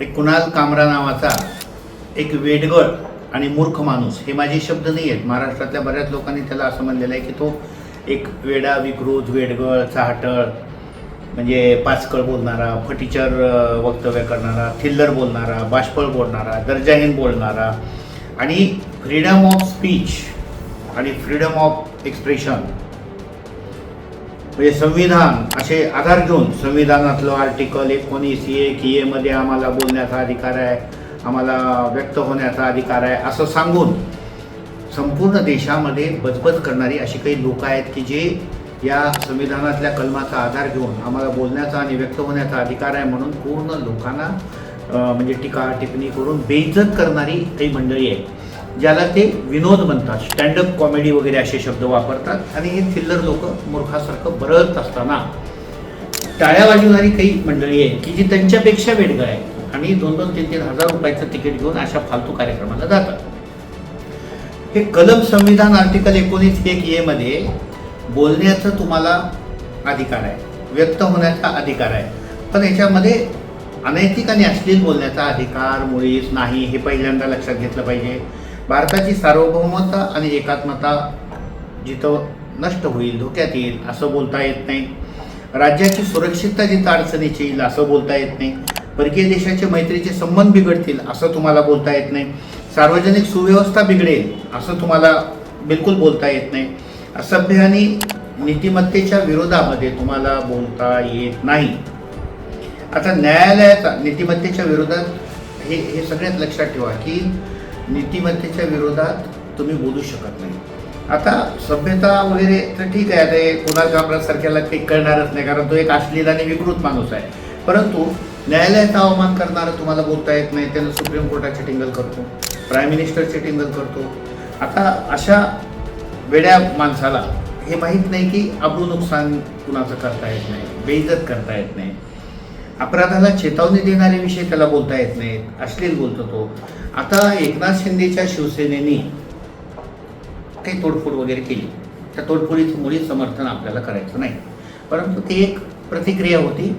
एक कुणाल कामरा नावाचा एक वेडगळ आणि मूर्ख माणूस हे माझे शब्द नाही आहेत महाराष्ट्रातल्या बऱ्याच लोकांनी त्याला असं म्हणलेलं आहे की तो एक वेडा विकृत वेडगळ चाहटळ म्हणजे पाचकळ बोलणारा फटीचर वक्तव्य करणारा थिल्लर बोलणारा बाष्पळ बोलणारा दर्जाहीन बोलणारा आणि फ्रीडम ऑफ स्पीच आणि फ्रीडम ऑफ एक्सप्रेशन म्हणजे संविधान असे आधार घेऊन संविधानातलं आर्टिकल एकोणीस एक मध्ये आम्हाला बोलण्याचा अधिकार आहे आम्हाला व्यक्त होण्याचा अधिकार आहे असं सांगून संपूर्ण देशामध्ये बजबज करणारी अशी काही लोक आहेत की जे या संविधानातल्या कलमाचा आधार घेऊन आम्हाला बोलण्याचा आणि व्यक्त होण्याचा अधिकार आहे म्हणून पूर्ण लोकांना म्हणजे टीका टिप्पणी करून बेइज्जत करणारी काही मंडळी आहे ज्याला ते विनोद म्हणतात. स्टँडअप कॉमेडी वगैरे असे शब्द वापरतात आणि हे थिल्लर लोक मूर्खासारखं बरळत असताना टाळ्या वाजवणारी काही मंडळी आहे की जी त्यांच्यापेक्षा वेडगळ आहे आणि दोन दोन तीन तीन हजार रुपयाचं तिकीट घेऊन अशा फालतू कार्यक्रमाला जातात. हे कलम संविधान आर्टिकल एकोणीस एक ए मध्ये बोलण्याचं तुम्हाला अधिकार आहे व्यक्त होण्याचा अधिकार आहे. पण याच्यामध्ये अनैतिक आणि अश्लील बोलण्याचा अधिकार मुळीच नाही हे पहिल्यांदा लक्षात घेतलं पाहिजे. भारताची सार्वभौमता आणि एकात्मता जिथं नष्ट होईल धोक्यात येईल असं बोलता येत नाही. राज्याची सुरक्षितता जिथं अडचणीची येईल असं बोलता येत नाही. परकीय देशाचे मैत्रीचे संबंध बिघडतील असं तुम्हाला बोलता येत नाही. सार्वजनिक सुव्यवस्था बिघडेल असं तुम्हाला बिलकुल बोलता येत नाही. असभ्य आणि नीतिमत्तेच्या विरोधामध्ये तुम्हाला बोलता येत नाही. आता न्यायालयाचा नीतिमत्तेच्या विरोधात हे हे सगळ्यात लक्षात ठेवा की नीतिमत्तेच्या विरोधात तुम्ही बोलू शकत नाही. आता सभ्यता वगैरे तर ठीक आहे आता कुणाल कामरासारख्याला काही कळणारच नाही कारण तो एक अश्लील आणि विकृत माणूस आहे. परंतु न्यायालयाचा अवमान करणारं तुम्हाला बोलता येत नाही त्यानं सुप्रीम कोर्टाची टिंगल करतो प्राईम मिनिस्टरची टिंगल करतो. आता अशा वेड्या माणसाला हे माहीत नाही की अब्रू नुकसान कुणाचं करता येत नाही बेइज्जत करता येत नाही. अपराधाला चेतावणी देणारे विषय त्याला बोलता येत नाहीत अश्लील बोलतो तो. आता एकनाथ शिंदेच्या शिवसेनेने काही तोडफोड वगैरे केली. त्या तोडफोडीचं मुळी समर्थन आपल्याला करायचं नाही. परंतु ती एक प्रतिक्रिया होती.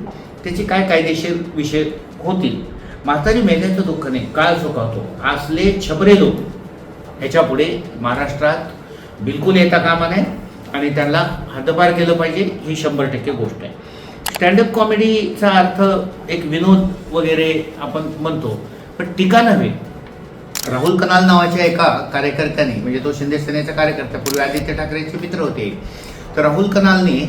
त्याची काय कायदेशीर विषय होतील? म्हातारी मेल्याचं दुःख नाही काळ चुकावतो असले छबरे लोक. ह्याच्या पुढे महाराष्ट्रात बिलकुल येता कामा नये आणि त्यांना हद्दपार केलं पाहिजे ही शंभर टक्के गोष्ट आहे. स्टँडअप कॉमेडीचा अर्थ एक विनोद वगैरे आपण म्हणतो. पण टीका नव्हे. राहुल कनाल नावाच्या एका कार्यकर्त्याने म्हणजे तो शिंदे सेनेचा कार्यकर्ता पूर्वी आदित्य ठाकरेचे मित्र होते. तर राहुल कनालने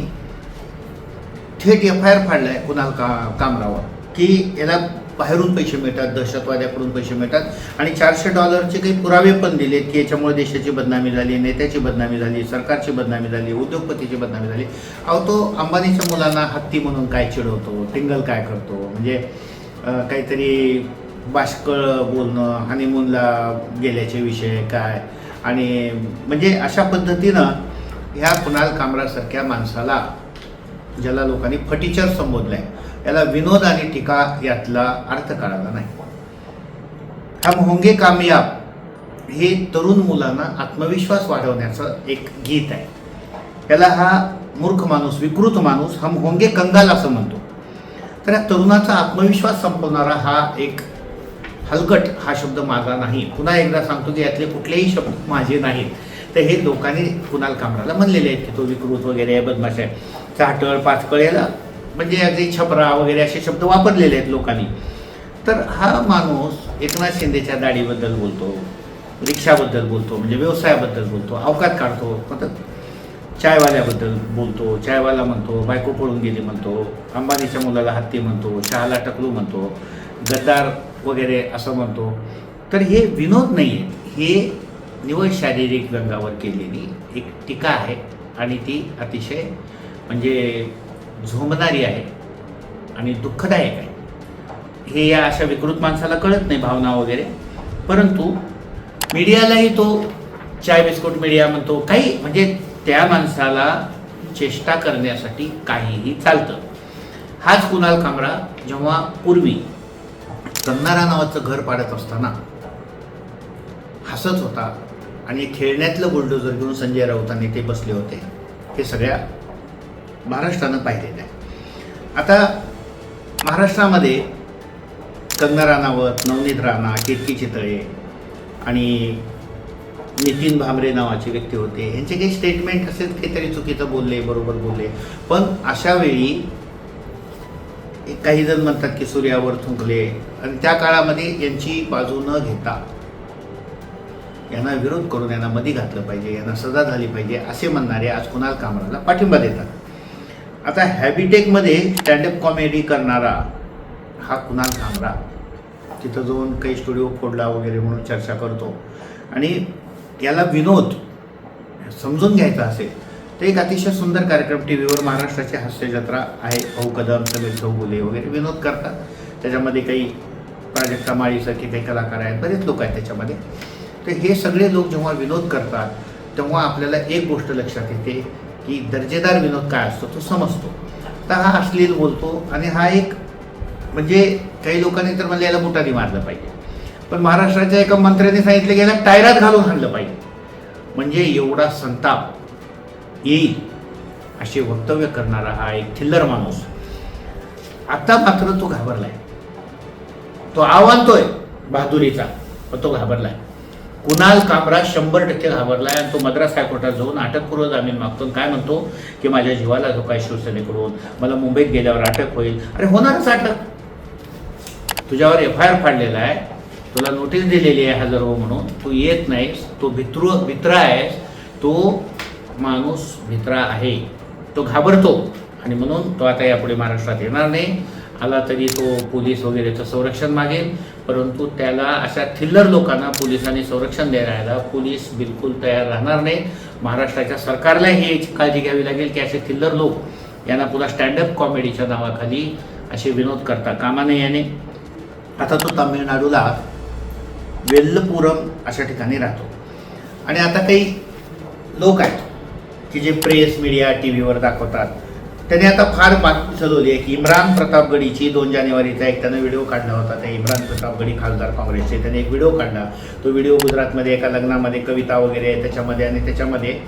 थेट एफ आय आर फाडलाय कुणाल का कामरावर की याला बाहेरून पैसे मिळतात दहशतवाद्याकडून पैसे मिळतात. आणि चारशे डॉलरचे काही पुरावे पण दिलेत की याच्यामुळे देशाची बदनामी झाली नेत्याची बदनामी झाली सरकारची बदनामी झाली उद्योगपतीची बदनामी झाली. अहो तो अंबानीच्या मुलांना हत्ती म्हणून काय चिडवतो टिंगल काय करतो? म्हणजे काहीतरी बाष्कळ बोलणं हनीमूनला गेल्याचे विषय काय? आणि म्हणजे अशा पद्धतीनं ह्या कुणाल कामरासारख्या माणसाला ज्याला लोकांनी फटीचर संबोधलं आहे याला विनोद आणि टीका यातला अर्थ कळाला नाही. हम होंगे कामयाब हे तरुण मुलांना आत्मविश्वास वाढवण्याचं एक गीत आहे. याला हा मूर्ख माणूस विकृत माणूस हम होंगे कंगाल असं म्हणतो. तर या तरुणाचा आत्मविश्वास संपवणारा हा एक हलकट हा शब्द माझा नाही. पुन्हा एकदा सांगतो की यातले कुठलेही शब्द माझे नाहीत. तर हे लोकांनी कुणाल कामराला म्हणलेले आहेत की तो विकृत वगैरे आहे बदमाश आहे. चाटळ पाचकळ याला म्हणजे अगदी छपरा वगैरे असे शब्द वापरलेले आहेत लोकांनी. तर हा माणूस एकनाथ शिंदेच्या दाढीबद्दल बोलतो रिक्षाबद्दल बोलतो म्हणजे व्यवसायाबद्दल बोलतो अवकात काढतो मतलब चायवाल्याबद्दल बोलतो चायवाला म्हणतो बायको पळून गेली म्हणतो अंबानीच्या मुलाला हत्ती म्हणतो चहाला टकलू म्हणतो गद्दार वगैरे असं म्हणतो. तर हे विनोद नाही आहे हे निवड शारीरिक रंगावर केलेली एक टीका आहे आणि ती अतिशय म्हणजे झोंबणारी आहे आणि दुःखदायक आहे. हे या अशा विकृत माणसाला कळत नाही भावना वगैरे. परंतु मीडियालाही तो चाय बिस्कुट मीडिया म्हणतो काही म्हणजे त्या माणसाला चेष्टा करण्यासाठी काहीही चालतं. हाच कुणाल कांबळा जेव्हा पूर्वी कंनारा नावाचं घर पाडत असताना हसत होता आणि खेळण्यातलं बुलडोजर घेऊन संजय राऊतांनी ते बसले होते. हे सगळ्या महाराष्ट्रानं पाहिलेलं आहे. आता महाराष्ट्रामध्ये कंगना राणावत नवनीत राणा केतकी चितळे आणि नितीन भांबरे नावाचे व्यक्ती होते. यांचे काही स्टेटमेंट असेल ते तरी चुकीचं बोलले बरोबर बोलले. पण अशा वेळी काही जण म्हणतात की सूर्यावर थुंकले आणि त्या काळामध्ये यांची बाजू न घेता यांना विरोध करून यांना मधी घातलं पाहिजे यांना सजा झाली पाहिजे असे म्हणणारे आज कुणाल कामराला पाठिंबा देतात. आता हॅबिटेकमध्ये स्टँडअप कॉमेडी करणारा हा कुणाल कामरा तिथं जाऊन काही स्टुडिओ फोडला वगैरे म्हणून चर्चा करतो. आणि याला विनोद समजून घ्यायचा असेल तर एक अतिशय सुंदर कार्यक्रम टी व्हीवर महाराष्ट्राची हास्य जत्रा आहे. भाऊ कदम समीर चौगुले वगैरे विनोद करतात. त्याच्यामध्ये काही प्राजक्ता माळीसारखे काही कलाकार आहेत बरेच लोक आहेत त्याच्यामध्ये. तर हे सगळे लोक जेव्हा विनोद करतात तेव्हा आपल्याला एक गोष्ट लक्षात येते की दर्जेदार विनोद काय असतो तो समजतो. तर हा अश्लील बोलतो आणि हा एक म्हणजे काही लोकांनी तर मला याला बुटाने मारलं पाहिजे. पण महाराष्ट्राच्या एका मंत्र्याने सांगितलं की याला टायरात घालून हाणलं पाहिजे. म्हणजे एवढा संताप येईल असे वक्तव्य करणारा हा एक थिल्लर माणूस. आता मात्र तो घाबरलाय. तो आव्हानतोय बहादुरीचा पण तो घाबरलाय. कुणाल कामरा शंभर टक्के घाबरलाय आणि तो मद्रास हायकोर्टात जाऊन अटकपूर्व जामीन मागतो काय म्हणतो की माझ्या जीवाला धोका आहे शिवसेनेकडून मला मुंबईत गेल्यावर अटक होईल. अरे होणारच अटक. तुझ्यावर एफ आय आर फाडलेला आहे. तुला नोटीस दिलेली आहे हजर हो म्हणून. तू येत नाहीस. तो भित्रू भित्रा आहेस. तो माणूस भित्रा आहे. तो घाबरतो. आणि म्हणून तो आता यापुढे महाराष्ट्रात येणार नाही. आला तरी तो पोलीस वगैरेचं संरक्षण मागेल परंतु त्याला अशा थिल्लर लोकांना पोलिसांनी संरक्षण देण्याला पोलीस बिलकुल तयार राहणार नाही. महाराष्ट्राच्या सरकारला ही काळजी घ्यावी लागेल की असे थिल्लर लोक यांना पुन्हा स्टँडअप कॉमेडीच्या नावाखाली असे विनोद करता कामा नये याने. आता तो तामिळनाडूला वेल्लपुरम अशा ठिकाणी राहतो. आणि आता काही लोक आहेत की जे प्रेस मीडिया टी व्हीवर दाखवतात. त्याने आता फार बातमी चालवली आहे की इम्रान प्रतापगडीची दोन जानेवारीचा एक त्यानं व्हिडिओ काढला होता. त्या इम्रान प्रतापगडी खासदार काँग्रेसचे. त्याने एक व्हिडिओ काढला. तो व्हिडिओ गुजरातमध्ये एका लग्नामध्ये कविता वगैरे आहे त्याच्यामध्ये आणि त्याच्यामध्ये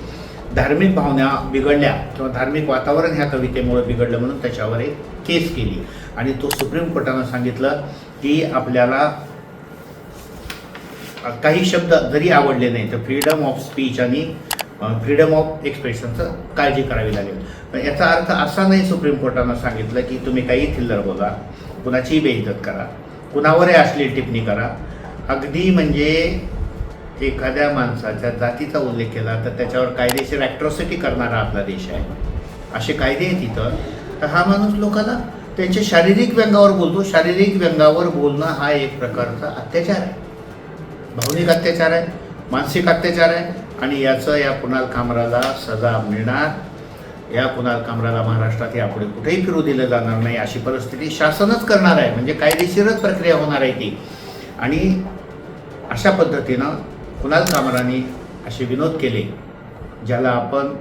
धार्मिक भावना बिघडल्या किंवा धार्मिक वातावरण ह्या कवितेमुळे बिघडलं म्हणून त्याच्यावर एक केस केली. आणि तो सुप्रीम कोर्टानं सांगितलं की आपल्याला काही शब्द जरी आवडले नाही तर फ्रीडम ऑफ स्पीच आणि फ्रीडम ऑफ एक्सप्रेशनचं काळजी करावी लागेल. पण याचा अर्थ असा नाही सुप्रीम कोर्टानं सांगितलं की तुम्ही काही थिल्लर बोला कुणाचीही बेइज्जत करा कुणावरही असली टिप्पणी करा. अगदी म्हणजे एखाद्या माणसाच्या जातीचा उल्लेख केला तर त्याच्यावर कायदेशीर ॲट्रॉसिटी करणारा आपला देश आहे. असे कायदे आहेत तिथं तर हा माणूस लोकांना त्यांच्या शारीरिक व्यंगावर बोलतो. शारीरिक व्यंगावर बोलणं हा एक प्रकारचा अत्याचार आहे. भावनिक अत्याचार आहे मानसिक अत्याचार आहे. आणि याचं या कुणाल कामराला सजा मिळणार या कुणाल कामराला महाराष्ट्रात यापुढे कुठेही फिरू दिलं जाणार नाही अशी परिस्थिती शासनच करणार आहे. म्हणजे कायदेशीरच प्रक्रिया होणार आहे ती. आणि अशा पद्धतीनं कुणाल कामराने असे विनोद केले ज्याला आपण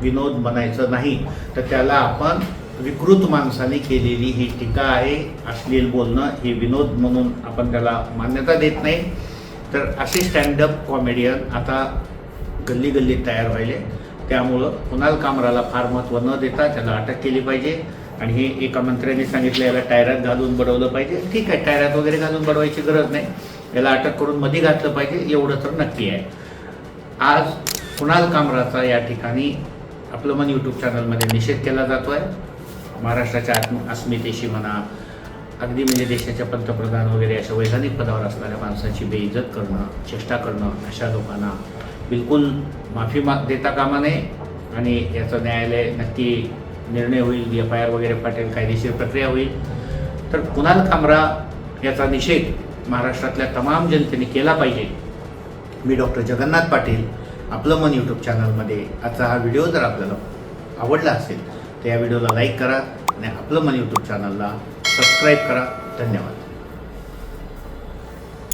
विनोद म्हणायचं नाही तर त्याला आपण विकृत माणसाने केलेली ही टीका आहे. अश्लील बोलणं हे विनोद म्हणून आपण त्याला मान्यता देत नाही. तर असे स्टँडअप कॉमेडियन आता गल्ली गल्लीत तयार व्हायले. त्यामुळं कुणाल कामराला फार महत्त्व न देता त्याला अटक केली पाहिजे. आणि हे एका मंत्र्यांनी सांगितलं याला टायरात घालून बडवलं पाहिजे. ठीक आहे टायरात वगैरे घालून बडवायची गरज नाही. याला अटक करून मध्ये घातलं पाहिजे एवढं तर नक्की आहे. आज कुणाल कामराचा या ठिकाणी आपलं मन यूट्यूब चॅनलमध्ये निषेध केला जातो आहे महाराष्ट्राच्या आत्म अस्मितेशी म्हणा अगदी म्हणजे देशाच्या पंतप्रधान वगैरे अशा वैधानिक पदावर असणाऱ्या माणसाची बेइज्जत करणं चेष्टा करणं अशा लोकांना बिलकुल माफी मा देता कामा नये आणि याचं न्यायालय नक्की निर्णय होईल एफ आय आर वगैरे पाठेल कायदेशीर प्रक्रिया होईल. तर कुणाल कामरा याचा निषेध महाराष्ट्रातल्या तमाम जनतेने केला पाहिजे. मी डॉक्टर जगन्नाथ पाटील आपलं मन यूट्यूब चॅनलमध्ये आजचा हा व्हिडिओ जर आपल्याला आवडला असेल तर या व्हिडिओला लाईक करा आणि आपलं मन यूट्यूब चॅनलला सबस्क्राईब करा. धन्यवाद.